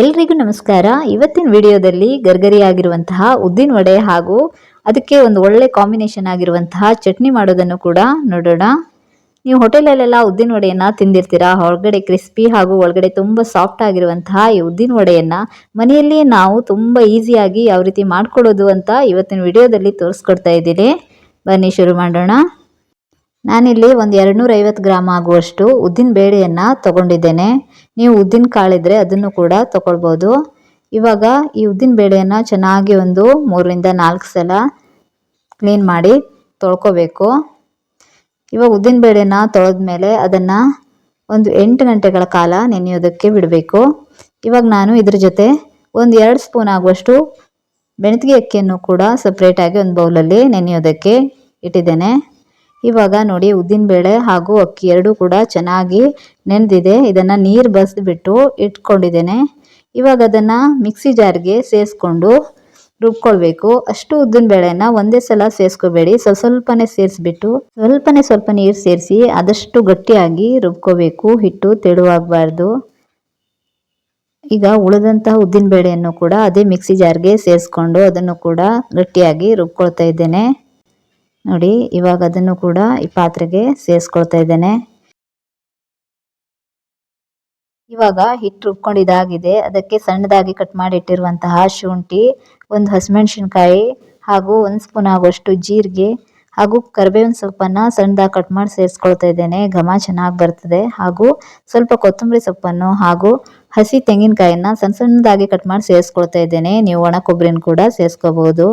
ಎಲ್ರಿಗೂ ನಮಸ್ಕಾರ. ಇವತ್ತಿನ ವಿಡಿಯೋದಲ್ಲಿ ಗರ್ಗರಿಯಾಗಿರುವಂತಹ ಉದ್ದಿನ ವಡೆ ಹಾಗೂ ಅದಕ್ಕೆ ಒಂದು ಒಳ್ಳೆ ಕಾಂಬಿನೇಷನ್ ಆಗಿರುವಂತಹ ಚಟ್ನಿ ಮಾಡೋದನ್ನು ಕೂಡ ನೋಡೋಣ. ನೀವು ಹೋಟೆಲಲ್ಲೆಲ್ಲ ಉದ್ದಿನ ವಡೆಯನ್ನ ತಿಂದಿರ್ತೀರಾ? ಹೊರಗಡೆ ಕ್ರಿಸ್ಪಿ ಹಾಗೂ ಒಳಗಡೆ ತುಂಬ ಸಾಫ್ಟ್ ಆಗಿರುವಂತಹ ಈ ಉದ್ದಿನ ವಡೆಯನ್ನ ಮನೆಯಲ್ಲಿಯೇ ನಾವು ತುಂಬ ಈಸಿಯಾಗಿ ಯಾವ ರೀತಿ ಮಾಡ್ಕೊಳ್ಳೋದು ಅಂತ ಇವತ್ತಿನ ವಿಡಿಯೋದಲ್ಲಿ ತೋರಿಸ್ಕೊಡ್ತಾ ಇದ್ದೀನಿ. ಬನ್ನಿ ಶುರು ಮಾಡೋಣ. ನಾನಿಲ್ಲಿ ಒಂದು ಎರಡುನೂರ ಐವತ್ತು ಗ್ರಾಮ್ ಆಗುವಷ್ಟು ಉದ್ದಿನ ಬೇಳೆಯನ್ನು ತಗೊಂಡಿದ್ದೇನೆ. ನೀವು ಉದ್ದಿನ ಕಾಳಿದ್ರೆ ಅದನ್ನು ಕೂಡ ತಗೊಳ್ಬೋದು. ಇವಾಗ ಈ ಉದ್ದಿನ ಬೇಳೆಯನ್ನು ಚೆನ್ನಾಗಿ ಒಂದು ಮೂರರಿಂದ ನಾಲ್ಕು ಸಲ ಕ್ಲೀನ್ ಮಾಡಿ ತೊಳ್ಕೊಬೇಕು. ಇವಾಗ ಉದ್ದಿನ ಬೇಳೆನ ತೊಳೆದ್ಮೇಲೆ ಅದನ್ನು ಒಂದು ಎಂಟು ಗಂಟೆಗಳ ಕಾಲ ನೆನೆಯೋದಕ್ಕೆ ಬಿಡಬೇಕು. ಇವಾಗ ನಾನು ಇದ್ರ ಜೊತೆ ಒಂದು ಎರಡು ಸ್ಪೂನ್ ಆಗುವಷ್ಟು ಬೆಣತಿಗೆ ಅಕ್ಕಿಯನ್ನು ಕೂಡ ಸಪ್ರೇಟಾಗಿ ಒಂದು ಬೌಲಲ್ಲಿ ನೆನೆಯೋದಕ್ಕೆ ಇಟ್ಟಿದ್ದೇನೆ. ಇವಾಗ ನೋಡಿ ಉದ್ದಿನಬೇಳೆ ಹಾಗೂ ಅಕ್ಕಿ ಎರಡೂ ಕೂಡ ಚೆನ್ನಾಗಿ ನೆನೆದಿದೆ. ಇದನ್ನು ನೀರು ಬಸಿದ್ಬಿಟ್ಟು ಇಟ್ಕೊಂಡಿದ್ದೇನೆ. ಇವಾಗ ಅದನ್ನು ಮಿಕ್ಸಿ ಜಾರ್ಗೆ ಸೇರಿಸ್ಕೊಂಡು ರುಬ್ಕೊಳ್ಬೇಕು. ಅಷ್ಟು ಉದ್ದಿನ ಬೇಳೆನ ಒಂದೇ ಸಲ ಸೇರಿಸ್ಕೋಬೇಡಿ ಸ್ವಲ್ಪ ಸ್ವಲ್ಪನೇ ಸೇರಿಸ್ಬಿಟ್ಟು ಸ್ವಲ್ಪನೇ ಸ್ವಲ್ಪ ನೀರು ಸೇರಿಸಿ ಆದಷ್ಟು ಗಟ್ಟಿಯಾಗಿ ರುಬ್ಕೋಬೇಕು. ಹಿಟ್ಟು ತೆಳುವಾಗಬಾರ್ದು. ಈಗ ಉಳಿದಂತಹ ಉದ್ದಿನ ಬೇಳೆಯನ್ನು ಕೂಡ ಅದೇ ಮಿಕ್ಸಿ ಜಾರ್ಗೆ ಸೇರಿಸ್ಕೊಂಡು ಅದನ್ನು ಕೂಡ ಗಟ್ಟಿಯಾಗಿ ರುಬ್ಕೊಳ್ತಾ ಇದ್ದೇನೆ. ನೋಡಿ, ಇವಾಗ ಅದನ್ನು ಕೂಡ ಈ ಪಾತ್ರೆಗೆ ಸೇರಿಸ್ಕೊಳ್ತಾ ಇದ್ದೇನೆ. ಇವಾಗ ಹಿಟ್ಟು ರುಬ್ಕೊಂಡಿದ್ದಾಗಿದೆ ಅದಕ್ಕೆ ಸಣ್ಣದಾಗಿ ಕಟ್ ಮಾಡಿ ಇಟ್ಟಿರುವಂತಹ ಶುಂಠಿ, ಒಂದು ಹಸಿಮೆಣಸಿನ್ಕಾಯಿ ಹಾಗೂ ಒಂದು ಸ್ಪೂನ್ ಆಗುವಷ್ಟು ಜೀರಿಗೆ ಹಾಗೂ ಕರಿಬೇವಿನ ಸೊಪ್ಪನ್ನು ಸಣ್ಣದಾಗಿ ಕಟ್ ಮಾಡಿ ಸೇರಿಸ್ಕೊಳ್ತಾ ಇದ್ದೇನೆ. ಘಮ ಚೆನ್ನಾಗಿ ಬರ್ತದೆ ಹಾಗೂ ಸ್ವಲ್ಪ ಕೊತ್ತಂಬರಿ ಸೊಪ್ಪನ್ನು ಹಾಗೂ ಹಸಿ ತೆಂಗಿನಕಾಯಿನ ಸಣ್ಣ ಸಣ್ಣದಾಗಿ ಕಟ್ ಮಾಡಿ ಸೇರಿಸ್ಕೊಳ್ತಾ ಇದ್ದೇನೆ. ನೀವು ಒಣ ಕೊಬ್ಬರಿನ ಕೂಡ ಸೇರಿಸ್ಕೋಬಹುದು.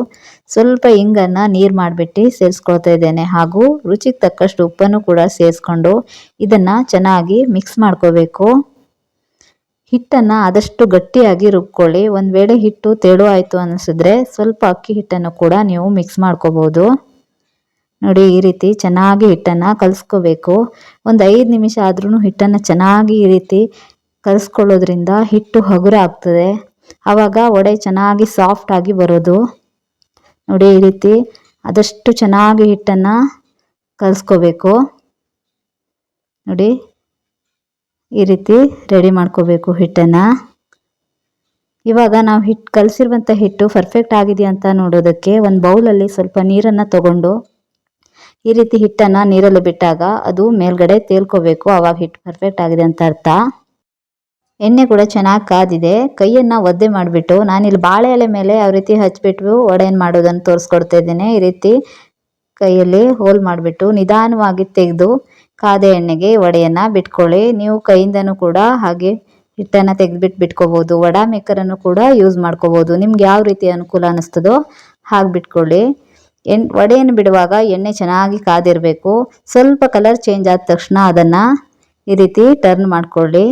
ಸ್ವಲ್ಪ ಹಿಂಗನ್ನು ನೀರು ಮಾಡಿಬಿಟ್ಟು ಸೇರಿಸ್ಕೊಳ್ತಾ ಇದ್ದೇನೆ. ಹಾಗೂ ರುಚಿಗೆ ತಕ್ಕಷ್ಟು ಉಪ್ಪನ್ನು ಕೂಡ ಸೇರಿಸ್ಕೊಂಡು ಇದನ್ನು ಚೆನ್ನಾಗಿ ಮಿಕ್ಸ್ ಮಾಡ್ಕೋಬೇಕು. ಹಿಟ್ಟನ್ನು ಆದಷ್ಟು ಗಟ್ಟಿಯಾಗಿ ರುಬ್ಕೊಳ್ಳಿ. ಒಂದು ವೇಳೆ ಹಿಟ್ಟು ತೆಳು ಆಯಿತು ಅನ್ನಿಸಿದ್ರೆ ಸ್ವಲ್ಪ ಅಕ್ಕಿ ಹಿಟ್ಟನ್ನು ಕೂಡ ನೀವು ಮಿಕ್ಸ್ ಮಾಡ್ಕೋಬೋದು ನೋಡಿ, ಈ ರೀತಿ ಚೆನ್ನಾಗಿ ಹಿಟ್ಟನ್ನು ಕಲಿಸ್ಕೋಬೇಕು. ಒಂದು ಐದು ನಿಮಿಷ ಆದ್ರೂ ಹಿಟ್ಟನ್ನು ಚೆನ್ನಾಗಿ ಈ ರೀತಿ ಕಲಿಸ್ಕೊಳ್ಳೋದ್ರಿಂದ ಹಿಟ್ಟು ಹಗುರ ಆಗ್ತದೆ. ಆವಾಗ ವಡೆ ಚೆನ್ನಾಗಿ ಸಾಫ್ಟ್ ಆಗಿ ಬರೋದು. ನೋಡಿ ಈ ರೀತಿ ಆದಷ್ಟು ಚೆನ್ನಾಗಿ ಹಿಟ್ಟನ್ನು ಕಲಿಸ್ಕೋಬೇಕು. ನೋಡಿ ಈ ರೀತಿ ರೆಡಿ ಮಾಡ್ಕೋಬೇಕು ಹಿಟ್ಟನ್ನು. ಇವಾಗ ನಾವು ಹಿಟ್ಟು ಕಲಸಿರುವಂಥ ಹಿಟ್ಟು ಪರ್ಫೆಕ್ಟ್ ಆಗಿದೆಯಾ ಅಂತ ನೋಡೋದಕ್ಕೆ ಒಂದು ಬೌಲಲ್ಲಿ ಸ್ವಲ್ಪ ನೀರನ್ನು ತಗೊಂಡು ಈ ರೀತಿ ಹಿಟ್ಟನ್ನು ನೀರಲ್ಲಿ ಬಿಟ್ಟಾಗ ಅದು ಮೇಲ್ಗಡೆ ತೇಲ್ಕೋಬೇಕು. ಆವಾಗ ಹಿಟ್ಟು ಪರ್ಫೆಕ್ಟ್ ಆಗಿದೆ ಅಂತ ಅರ್ಥ. ಎಣ್ಣೆ ಕೂಡ ಚೆನ್ನಾಗಿ ಕಾದಿದೆ. ಕೈಯನ್ನು ಒದ್ದೆ ಮಾಡಿಬಿಟ್ಟು, ನಾನಿಲ್ಲಿ ಬಾಳೆ ಎಲೆ ಮೇಲೆ ಯಾವ ರೀತಿ ಹಚ್ಚಿಬಿಟ್ಟು ವಡೆಯನ್ನು ಮಾಡೋದನ್ನು ತೋರಿಸ್ಕೊಡ್ತಾ ಇದ್ದೇನೆ. ಈ ರೀತಿ ಕೈಯಲ್ಲಿ ಹೋಲ್ ಮಾಡಿಬಿಟ್ಟು ನಿಧಾನವಾಗಿ ತೆಗೆದು ಕಾದೆ ಎಣ್ಣೆಗೆ ವಡೆಯನ್ನು ಬಿಟ್ಕೊಳ್ಳಿ. ನೀವು ಕೈಯಿಂದನೂ ಕೂಡ ಹಾಗೆ ಹಿಟ್ಟನ್ನು ತೆಗೆದ್ಬಿಟ್ಟು ಬಿಟ್ಕೋಬೋದು ವಡಾ ಮೇಕರನ್ನು ಕೂಡ ಯೂಸ್ ಮಾಡ್ಕೋಬೋದು ನಿಮ್ಗೆ ಯಾವ ರೀತಿ ಅನುಕೂಲ ಅನ್ನಿಸ್ತದೋ ಹಾಗೆ ಬಿಟ್ಕೊಳ್ಳಿ. ಎಣ್ ವಡೆಯನ್ನು ಬಿಡುವಾಗ ಎಣ್ಣೆ ಚೆನ್ನಾಗಿ ಕಾದಿರಬೇಕು. ಸ್ವಲ್ಪ ಕಲರ್ ಚೇಂಜ್ ಆದ ತಕ್ಷಣ ಅದನ್ನು ಈ ರೀತಿ ಟರ್ನ್ ಮಾಡ್ಕೊಳ್ಳಿ.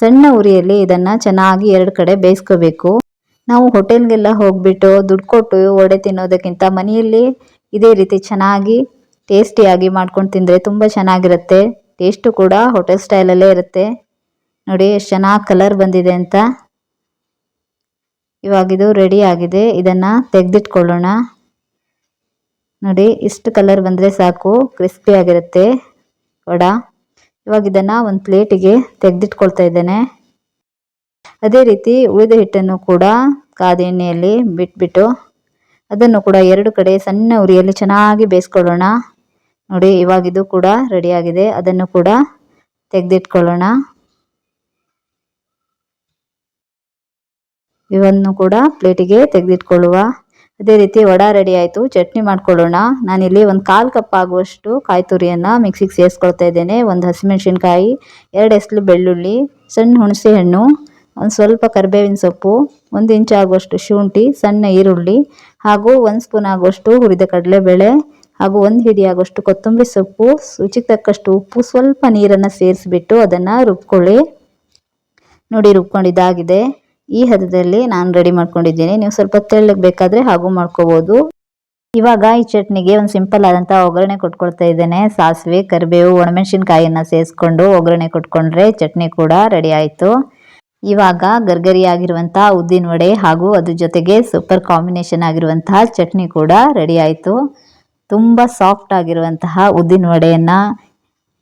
ಸಣ್ಣ ಉರಿಯಲ್ಲಿ ಇದನ್ನು ಚೆನ್ನಾಗಿ ಎರಡು ಕಡೆ ಬೇಯಿಸ್ಕೋಬೇಕು. ನಾವು ಹೋಟೆಲ್ಗೆಲ್ಲ ಹೋಗ್ಬಿಟ್ಟು ದುಡ್ಡು ಕೊಟ್ಟು ಒಡೆ ತಿನ್ನೋದಕ್ಕಿಂತ ಮನೆಯಲ್ಲಿ ಇದೇ ರೀತಿ ಚೆನ್ನಾಗಿ ಟೇಸ್ಟಿಯಾಗಿ ಮಾಡ್ಕೊಂಡು ತಿಂದರೆ ತುಂಬ ಚೆನ್ನಾಗಿರುತ್ತೆ. ಟೇಸ್ಟು ಕೂಡ ಹೋಟೆಲ್ ಸ್ಟೈಲಲ್ಲೇ ಇರುತ್ತೆ. ನೋಡಿ ಎಷ್ಟು ಚೆನ್ನಾಗಿ ಕಲರ್ ಬಂದಿದೆ ಅಂತ. ಇವಾಗಿದು ರೆಡಿ ಆಗಿದೆ. ಇದನ್ನು ತೆಗೆದಿಟ್ಕೊಳ್ಳೋಣ. ನೋಡಿ ಇಷ್ಟು ಕಲರ್ ಬಂದರೆ ಸಾಕು, ಕ್ರಿಸ್ಪಿ ಆಗಿರುತ್ತೆ ವಡ. ಇವಾಗ ಇದನ್ನು ಒಂದು ಪ್ಲೇಟಿಗೆ ತೆಗೆದಿಟ್ಕೊಳ್ತಾ ಇದ್ದೇನೆ. ಅದೇ ರೀತಿ ಉಳಿದ ಹಿಟ್ಟನ್ನು ಕೂಡ ಕಾದ ಎಣ್ಣೆಯಲ್ಲಿ ಬಿಟ್ಬಿಟ್ಟು ಅದನ್ನು ಕೂಡ ಎರಡು ಕಡೆ ಸಣ್ಣ ಉರಿಯಲ್ಲಿ ಚೆನ್ನಾಗಿ ಬೇಯಿಸ್ಕೊಳ್ಳೋಣ. ನೋಡಿ, ಇವಾಗ ಇದು ಕೂಡ ರೆಡಿಯಾಗಿದೆ ಅದನ್ನು ಕೂಡ ತೆಗೆದಿಟ್ಕೊಳ್ಳೋಣ. ಇವನ್ನು ಕೂಡ ಪ್ಲೇಟಿಗೆ ತೆಗೆದಿಟ್ಕೊಳ್ಳುವ ಅದೇ ರೀತಿ ವಡ ರೆಡಿ ಆಯಿತು. ಚಟ್ನಿ ಮಾಡ್ಕೊಳ್ಳೋಣ. ನಾನಿಲ್ಲಿ ಒಂದು ಕಾಲು ಕಪ್ ಆಗುವಷ್ಟು ಕಾಯಿ ತುರಿಯನ್ನು ಮಿಕ್ಸಿಗೆ ಸೇರಿಸ್ಕೊಳ್ತಾ ಇದ್ದೇನೆ. ಒಂದು ಹಸಿಮೆಣಸಿನ್ಕಾಯಿ, ಎರಡು ಎಸ್ಲು ಬೆಳ್ಳುಳ್ಳಿ, ಸಣ್ಣ ಹುಣಸೆ ಹಣ್ಣು ಒಂದು ಸ್ವಲ್ಪ ಕರಿಬೇವಿನ ಸೊಪ್ಪು, ಒಂದು ಇಂಚು ಆಗುವಷ್ಟು ಶುಂಠಿ, ಸಣ್ಣ ಈರುಳ್ಳಿ ಹಾಗೂ ಒಂದು ಸ್ಪೂನ್ ಆಗುವಷ್ಟು ಹುರಿದ ಕಡಲೆಬೇಳೆ ಹಾಗೂ ಒಂದು ಹಿಡಿ ಆಗುವಷ್ಟು ಕೊತ್ತಂಬರಿ ಸೊಪ್ಪು, ರುಚಿಗೆ ತಕ್ಕಷ್ಟು ಉಪ್ಪು, ಸ್ವಲ್ಪ ನೀರನ್ನು ಸೇರಿಸಿಬಿಟ್ಟು ಅದನ್ನು ರುಬ್ಕೊಳ್ಳಿ. ನೋಡಿ ರುಬ್ಕೊಂಡಿದ್ದಾಗಿದೆ. ಈ ಹದದಲ್ಲಿ ನಾನು ರೆಡಿ ಮಾಡ್ಕೊಂಡಿದ್ದೀನಿ. ನೀವು ಸ್ವಲ್ಪ ತೆಳ್ಳಗೆ ಬೇಕಾದರೆ ಹಾಗೂ ಮಾಡ್ಕೋಬೋದು. ಇವಾಗ ಈ ಚಟ್ನಿಗೆ ಒಂದು ಸಿಂಪಲ್ ಆದಂಥ ಒಗ್ಗರಣೆ ಕೊಟ್ಕೊಳ್ತಾ ಇದ್ದೇನೆ. ಸಾಸಿವೆ, ಕರಿಬೇವು ಒಣಮೆಣಸಿನಕಾಯಿಯನ್ನು ಸೇರಿಸ್ಕೊಂಡು ಒಗ್ಗರಣೆ ಕೊಟ್ಕೊಂಡ್ರೆ ಚಟ್ನಿ ಕೂಡ ರೆಡಿ ಆಯಿತು. ಇವಾಗ ಗರ್ಗರಿಯಾಗಿರುವಂಥ ಉದ್ದಿನ ವಡೆ ಹಾಗೂ ಅದ್ರ ಜೊತೆಗೆ ಸೂಪರ್ ಕಾಂಬಿನೇಷನ್ ಆಗಿರುವಂತಹ ಚಟ್ನಿ ಕೂಡ ರೆಡಿ ಆಯಿತು. ತುಂಬ ಸಾಫ್ಟ್ ಆಗಿರುವಂತಹ ಉದ್ದಿನ ವಡೆಯನ್ನು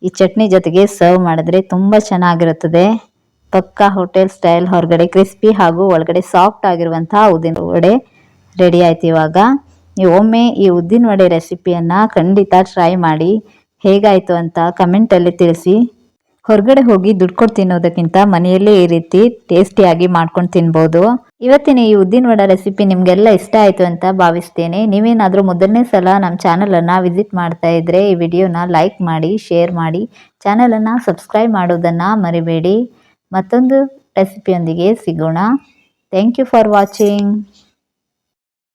ಈ ಚಟ್ನಿ ಜೊತೆಗೆ ಸರ್ವ್ ಮಾಡಿದ್ರೆ ತುಂಬ ಚೆನ್ನಾಗಿರುತ್ತದೆ. ಪಕ್ಕಾ ಹೋಟೆಲ್ ಸ್ಟೈಲ್, ಹೊರಗಡೆ ಕ್ರಿಸ್ಪಿ ಹಾಗೂ ಒಳಗಡೆ ಸಾಫ್ಟ್ ಆಗಿರುವಂತಹ ಉದ್ದಿನ ವಡೆ ರೆಡಿ ಆಯ್ತು ಇವಾಗ. ನೀವು ಒಮ್ಮೆ ಈ ಉದ್ದಿನ ವಡೆ ರೆಸಿಪಿಯನ್ನು ಖಂಡಿತ ಟ್ರೈ ಮಾಡಿ ಹೇಗಾಯಿತು ಅಂತ ಕಮೆಂಟಲ್ಲಿ ತಿಳಿಸಿ. ಹೊರಗಡೆ ಹೋಗಿ ದುಡ್ಡು ಕೊಟ್ಟು ತಿನ್ನೋದಕ್ಕಿಂತ ಮನೆಯಲ್ಲೇ ಈ ರೀತಿ ಟೇಸ್ಟಿಯಾಗಿ ಮಾಡ್ಕೊಂಡು ತಿನ್ಬೋದು. ಇವತ್ತಿನ ಈ ಉದ್ದಿನ ವಡ ರೆಸಿಪಿ ನಿಮಗೆಲ್ಲ ಇಷ್ಟ ಆಯಿತು ಅಂತ ಭಾವಿಸ್ತೇನೆ. ನೀವೇನಾದರೂ ಮೊದಲನೇ ಸಲ ನಮ್ಮ ಚಾನಲನ್ನು ವಿಸಿಟ್ ಮಾಡ್ತಾ ಇದ್ದರೆ ಈ ವಿಡಿಯೋನ ಲೈಕ್ ಮಾಡಿ ಶೇರ್ ಮಾಡಿ. ಚಾನಲನ್ನು ಸಬ್ಸ್ಕ್ರೈಬ್ ಮಾಡೋದನ್ನು ಮರಿಬೇಡಿ. ಮತ್ತೊಂದು ರೆಸಿಪಿಯೊಂದಿಗೆ ಸಿಗೋಣ. Thank you for watching